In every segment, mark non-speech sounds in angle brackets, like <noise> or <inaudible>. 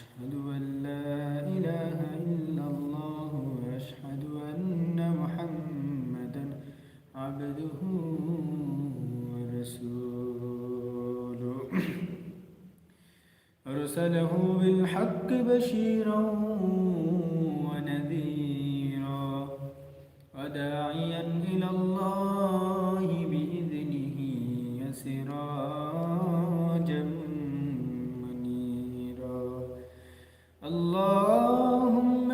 ونشهد أن لا إله إلا الله وأشهد أن محمدا عبده ورسوله. <clears throat> أرسله بالحق بشيرا ونذيرا. وداعيا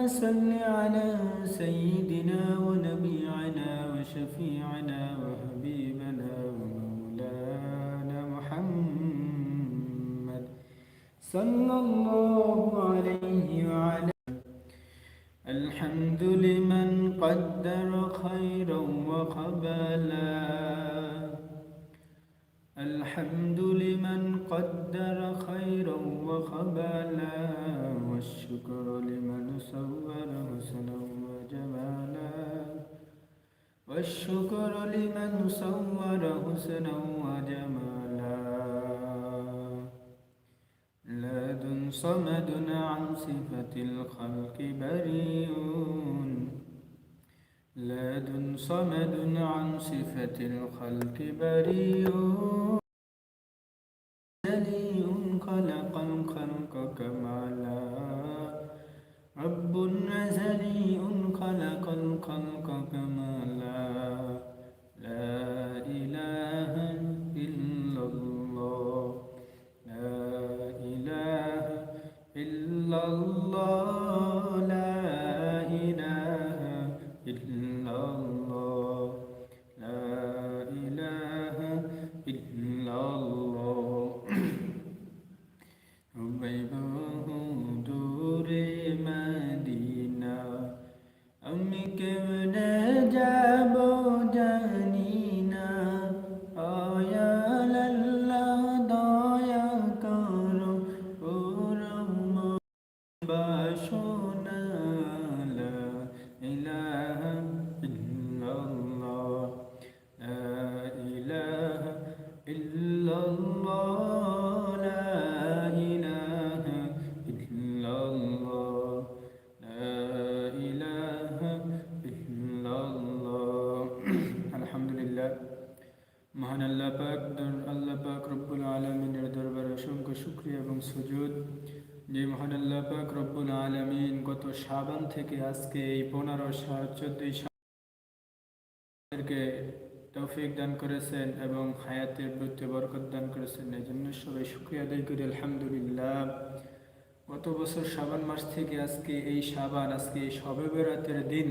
صل على سيدنا ونبينا وشفيعنا وحبيبنا ومولانا محمد صلى الله عليه وعلى الحمد لمن قدر خيرا وقبلا. الحمد لمن قدر خيرا وقبلا والشكر لمن صور حسنا وجمالا. والشكر لمن صور حسنا وجمالا. لاد صمد عن صفة الخلق بريء. صمد عن صفة الخلق بريء. önüne সাবান থেকে আজকে এই পনেরো চোদ্দই সালকে তৌফিক দান করেছেন এবং হায়াতের মৃত্যু বরকত দান করেছেন। এই জন্য সবাই শুক্রিয়া আদায় করি, আলহামদুলিল্লাহ। গত বছর সাবান মাস থেকে আজকে এই সাবান, আজকে এই বেরাতের দিন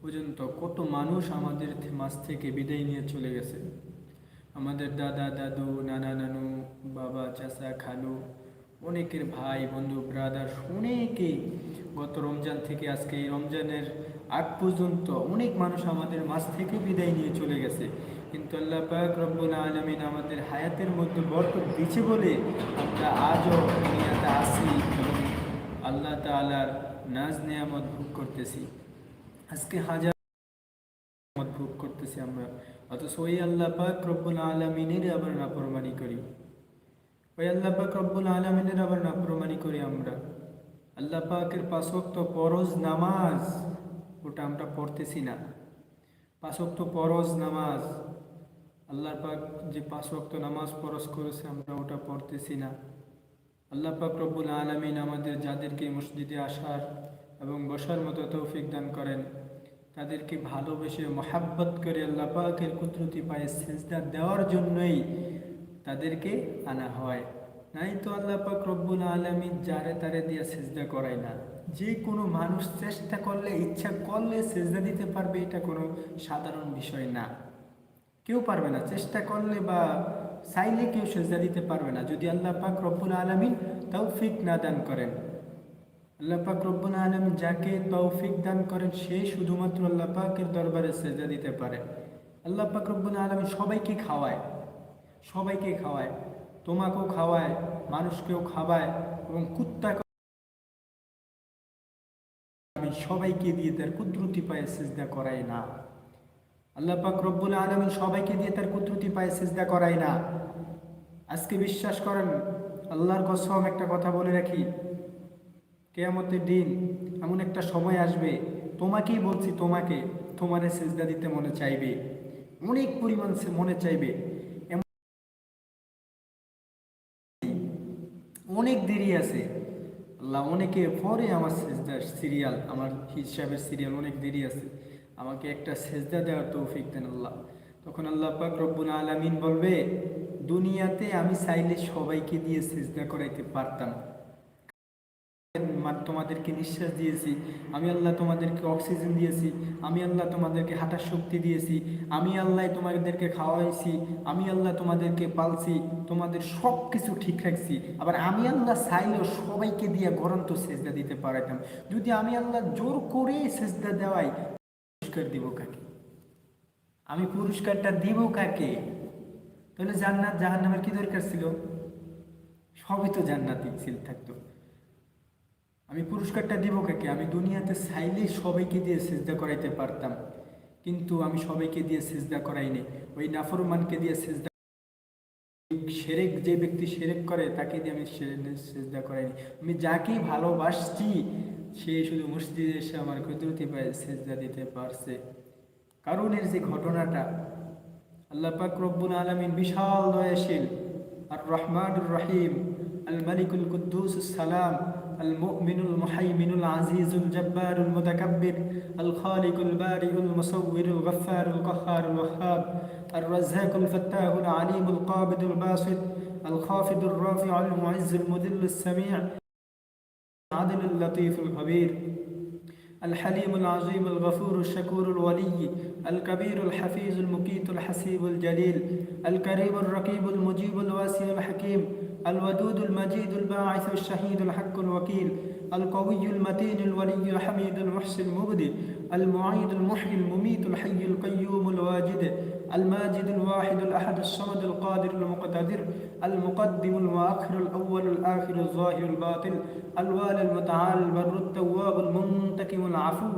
পর্যন্ত কত মানুষ আমাদের মাস থেকে বিদায় নিয়ে চলে গেছে। আমাদের দাদা, দাদু, নানা, নানু, বাবা, চাচা, খালু অনেকের ভাই, বন্ধু ব্রাদার অনেকেই গত রমজান থেকে আজকে এই রমজানের আগ পর্যন্ত অনেক মানুষ আমাদের মাছ থেকে বিদায় নিয়ে চলে গেছে। কিন্তু আল্লাহ পাক রব্বুল আলমিন আমাদের হায়াতের মধ্যে বরকত দিচ্ছে বলে আমরা আজও দুনিয়াতে আসি এবং আল্লাহ তাআলার নাজ নিয়ামত ভোগ করতেছি। আজকে হাজার ভোগ করতেছি আমরা। অথচ ওই আল্লাহ পাক রব্বুল আলমিনের আবার নাফরমানি করি। ওই আল্লাহ পাক রব্বুল আলমিনের আবার নাফরমানি করি আমরা। আল্লাহ পাকের পাঁচক্ত পরজ নামাজ, ওটা আমরা পড়তেছি না। পাঁচক্ত পরজ নামাজ, আল্লাহ পাক যে পাঁচক্ত নামাজ পরশ করেছে আমরা ওটা পড়তেছি না। আল্লাহ পাক রব্বুল আলমিন আমাদের যাদেরকে মসজিদে আসার এবং বসার মতো তৌফিক দান করেন, তাদেরকে ভালোবেসে মহাব্বত করে আল্লাহ পাকের কুদরতি পায়ে সেজদা দেওয়ার জন্যই তাদেরকে আনা হয়। নাই তো আল্লাহ পাক রব্বুল আলমিন যারে তারে দিয়ে সেজদা করায় না। যে কোনো মানুষ চেষ্টা করলে, ইচ্ছা করলে সেজদা দিতে পারবে, এটা কোনো সাধারণ বিষয় না। কেউ পারবে না। চেষ্টা করলে বা চাইলে কেউ সেজদা দিতে পারবে না। যদি আল্লাহ পাক রব্বুল আলমিন তৌফিক না দান করেন, আল্লাহ পাক রব্বুল আলমিন যাকে তৌফিক দান করেন, সে শুধুমাত্র আল্লাহ পাকের দরবারে সেজদা দিতে পারে। আল্লাহ পাক রব্বুল আলমিন সবাইকে খাওয়ায়। সবাইকে খাওয়ায়, তোমাকেও খাওয়ায়, মানুষকেও খাওয়ায় এবং কুত্তা আমি সবাইকে দিয়ে তার কুদরতি পায়ে সেজদা করাই না। আল্লাহ পাক রব্বুল আলমিন সবাইকে দিয়ে তার কুদরতি পায়ে সেজদা করাই না। আজকে বিশ্বাস করেন, আল্লাহর কসম একটা কথা বলে রাখি, কেয়ামতের দিন এমন একটা সময় আসবে, তোমাকেই বলছি তোমাকে, তোমারে সেজদা দিতে মনে চাইবে, অনেক পরিমাণ মনে চাইবে। অনেক দেরি আছে। আল্লাহ অনেকে পরে আমার সেজদার সিরিয়াল, আমার হিসাবের সিরিয়াল অনেক দেরি আছে। আমাকে একটা সেজদা দেওয়ার তৌফিক দেন আল্লাহ। তখন আল্লাহ পাক রব্বুল আলমিন বলবে, দুনিয়াতে আমি চাইলে সবাইকে দিয়ে সেজদা করাইতে পারতাম। তোমাদেরকে নিঃশ্বাস দিয়েছি। আমি আল্লাহ তোমাদেরকে অক্সিজেন দিয়েছি। আমি আল্লাহ তোমাদেরকে হাঁটার শক্তি দিয়েছি। আমি আল্লাহ তোমাদেরকে খাওয়াইছি। আমি আল্লাহ তোমাদেরকে পালছি। তোমাদের সব কিছু ঠিক রাখছি। আবার আমি আল্লাহ চাইলেও সবাইকে দিয়ে গরন্ত সেজদা দিতে পারাইতাম যদি আমি আল্লাহ জোর করে সেজদা দেওয়াই, পুরস্কার দিব কাকে? আমি পুরস্কারটা দিব কাকে? তাহলে জান্নাত জাহান্নামের কি দরকার ছিল? সবই তো জান্নাতি ছিল, থাকতো। আমি পুরস্কারটা দিব কাকে? আমি দুনিয়াতে চাইলে সবাইকে দিয়ে সেজদা করাইতে পারতাম। কিন্তু আমি সবাইকে দিয়ে সেজদা করাইনি ওই নাফরমানকে দিয়ে সেজদা সেরেক, যে ব্যক্তি সেরেক করে, তাকে দিয়ে আমি সেজদা করাইনি আমি যাকেই ভালোবাসছি, সে শুধু মসজিদে এসে আমার কুদরতি পায়ে সেজদা দিতে পারছে। কারণ এর যে ঘটনাটা, আল্লাহ পাক রব্বুল আলমিন বিশাল দয়াশীল। আর রহমানুর রহিম, আল মালিকুল কুদ্দুস সালাম المؤمن المحيمن العزيز الجبار المتكبر الخالق البارئ المصور الغفار القهار الوهاب الرزاق الفتاه العليم القابض الباسط الخافض الرافع المعز المذل السميع العدل اللطيف الخبير الحليم العظيم الغفور الشكور الولي الكبير الحفيظ المقيت الحسيب الجليل الكريم الرقيب المجيب الواسع الحكيم الودود المجيد الباعث الشهيد الحق الوكيل القوي المتين الولي الحميد المحسن المبدي المعيد المحيي المميت الحي القيوم الواجد الماجد الواحد الأحد الصمد القادر المقتدر المقدم المؤخر الأول الآخر الظاهر الباطن الوالي المتعال البر التواب المنتقم العفو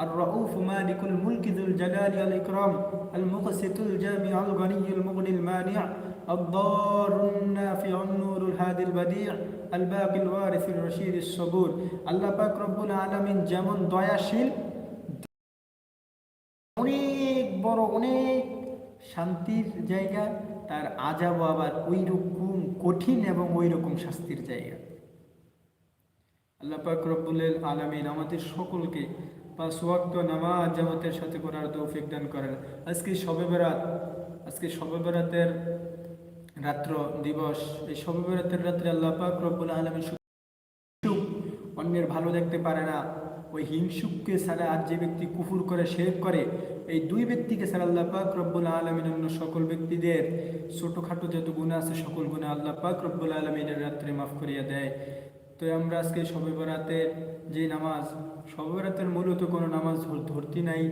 الرؤوف مالك الملك ذو الجلال والإكرام المقسط الجامع الغني المغني المانع الضار النافع النور الهادي البديع الباقي الوارث الرشيد الصبور الله باك رب العالمين যেমন দয়াশীল অনেক বড় অনেক শান্তির জায়গা তার আজাব আবার ওই রকম কঠিন এবং ওই রকম শাস্তির জায়গা আল্লাহ পাক রব্বুল আলমিন আমাদের সকলকে পাঁচ ওয়াক্ত নামাজ জামাতের সাথে করার তৌফিক দান করেন আজকে শবে বেরাত আজকে শবে বেরাতের রাত্র দিবস, এই শবে বেরাতের রাত্রে আল্লাহ পাক রব্বুল আলমী হিংসুক অন্যের ভালো দেখতে পারে না। ওই হিংসুককে ছাড়া আর যে ব্যক্তি কুফুর করে সেভ করে, এই দুই ব্যক্তিকে ছাড়া আল্লাহ পাক রব্বুল আলমিন অন্য সকল ব্যক্তিদের ছোটোখাটো যত গুণা আছে, সকল গুণা আল্লাহ পাক রব্বুল আলমিনের রাত্রে মাফ করিয়া দেয়। তো আমরা আজকে শবে বরাতের যে নামাজ শবে বরাতের মূলত কোনো নামাজ ধর- ধরতি নাই।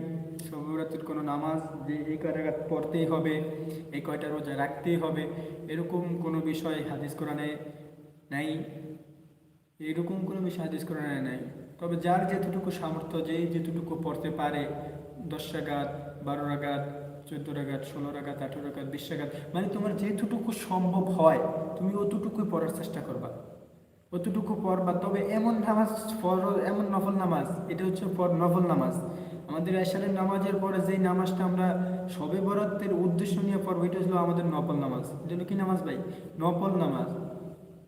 শবে বরাতের কোনো নামাজ যে এই কয়টা পড়তেই হবে, এই কয়টা রোজা রাখতেই হবে, এরকম কোনো বিষয় হাদিস কোরআনে নাই। এরকম কোনো বিষয় হাদিস কোরআনে নাই। তবে যার যেতটুকু সামর্থ্য যেই যেতটুকু পড়তে পারে, দশ রাগাত বারো রাগাত চোদ্দ রাগাত ষোলো রাগাত আঠেরো রাগাত বিশ রাগাত মানে তোমার যেটুকু সম্ভব হয়, তুমি অতটুকুই পড়ার চেষ্টা করবা। অতটুকু পড়বা তবে এমন নামাজ এমন নফল নামাজ, এটা হচ্ছে পর নফল নামাজ। আমাদের এশারের নামাজের পরে যেই নামাজটা আমরা সবে বরাতের উদ্দেশ্য নিয়ে পড়ব, এটা হলো আমাদের নফল নামাজ। এটা হলো কি নামাজ ভাই? নফল নামাজ।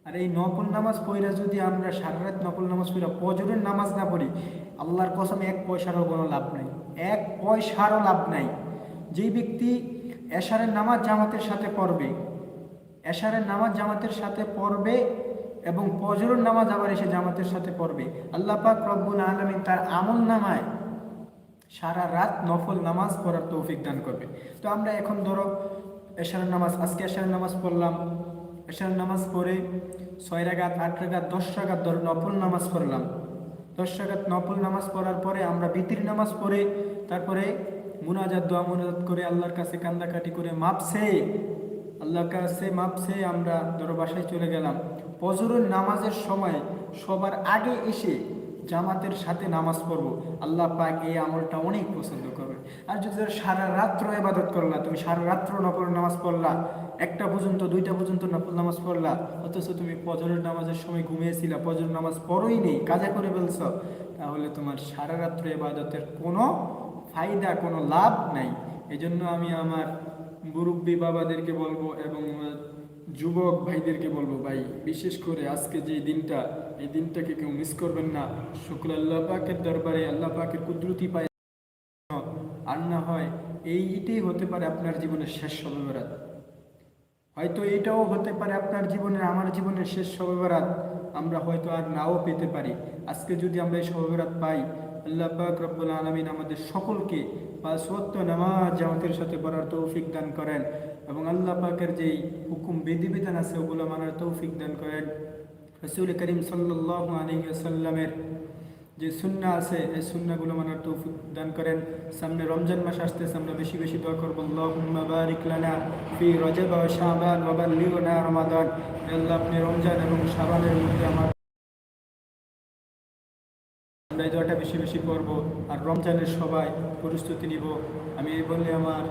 আর এই নফল নামাজ পড়া যদি আমরা সারা রাত নামাজ পড়া পজরের নামাজ না পড়ি, আল্লাহর কসম এক পয়সারও কোনো লাভ নাই। এক পয়সারও লাভ নাই। যেই ব্যক্তি এশারের নামাজ জামাতের সাথে পড়বে, এশারের নামাজ জামাতের সাথে পড়বে এবং পজরের নামাজ আবার এসে জামাতের সাথে পড়বে। আল্লাহ পাক রব্বুল আলমিন তার আমল নামায় সারা রাত নফল নামাজ পড়ার তৌফিক দান করবে। তো আমরা এখন ধরো এশার নামাজ, আজকে এশার নামাজ পড়লাম। এশার নামাজ পড়ে ছয় রাগাত আট রাগাত দশ রাগাত ধরো নফল নামাজ পড়লাম। দশ রাগাত নফল নামাজ পড়ার পরে আমরা বিতির নামাজ পড়ে, তারপরে মুনাজাত, দোয়া মুনাজাত করে আল্লাহর কাছে কান্দাকাটি করে মাপছে আল্লাহর কাছে মাপছে আমরা ধরো বাসায় চলে গেলাম। ফজরের নামাজের সময় সবার আগে এসে জামাতের সাথে নামাজ পড়ব। আল্লাহ পাক এই আমলটা অনেক পছন্দ করবে। আর যদি সারা রাত্র ইবাদত করলা তুমি সারা রাত্র নফল নামাজ পড়লা, একটা পর্যন্ত, দুইটা পর্যন্ত নফল নামাজ পড়লা, অথচ তুমি ফজরের নামাজের সময় ঘুমিয়েছিলা ফজর নামাজ পড়োই নেই, কাজা করে ফেলছ, তাহলে তোমার সারা রাত্র ইবাদতের কোনো ফায়দা, কোনো লাভ নাই। এজন্য আমি আমার মুরব্বী বাবাদেরকে বলব এবং যুবক ভাইদেরকে বলব, ভাই, বিশেষ করে আজকে যে দিনটা, এই দিনটাকে কেউ মিস করবেন না। শুক্র আল্লাহ পাকের দরবারে আল্লাহ পাকের কুদরতি পায় আর না হয় এইটাই হতে পারে আপনার জীবনের শেষ সবেবরাত। হয়তো এটাও হতে পারে আপনার জীবনের, আমার জীবনের শেষ সবেবরাত। আমরা হয়তো আর নাও পেতে পারি। আজকে যদি আমরা এই সবেবরাত পাই, আল্লাহ পাক রব্বুল আলমিন আমাদের সকলকে বা সত্য নামাজ জামাতের সাথে পড়ার তৌফিক দান করেন। এবং আল্লাহ পাকের যেই হুকুম, বিধিবিধান আছে, ওগুলো মানার তৌফিক দান করেন। রসুল করিম সাল্লাহ আলহিসাল্লামের যে সুন্না আছে, এই সুন্নাগুলো মানার তৌফিক দান করেন। সামনে রমজান মাস আসতেছে, আমরা বেশি বেশি দোয়া করব, আল্লাহুম্মা ফি রজব ওয়া শাবান বাল্লিগনা রমাদান। আল্লাহ, আপনি রমজান এবং শাবানের মধ্যে আমার আমরা এই দোয়াটা বেশি বেশি করব আর রমজানের সবাই প্রস্তুতি নিব। আমি এই বলে আমার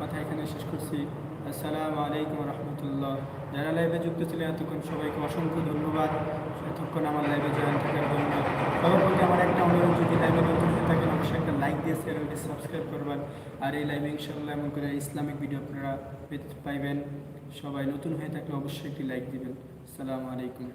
কথা এখানে শেষ করছি। আসসালামু আলাইকুম রহমতুল্লাহ। যারা লাইভে যুক্ত ছিলেন, এতক্ষণ সবাইকে অসংখ্য ধন্যবাদ। এতক্ষণ আমার লাইভে জয়েন থাকার জন্য সবার প্রতি আমার একটা অনুরোধ, যদি লাইভে নতুন হয়ে থাকেন, অবশ্যই একটা লাইক দিয়ে চ্যানেলটি সাবস্ক্রাইব করবেন। আর এই লাইভে ইনশাল্লাহ এমন করে ইসলামিক ভিডিও আপনারা পাইবেন। সবাই নতুন হয়ে থাকলে অবশ্যই একটি লাইক দিবেন। আসসালামু আলাইকুম।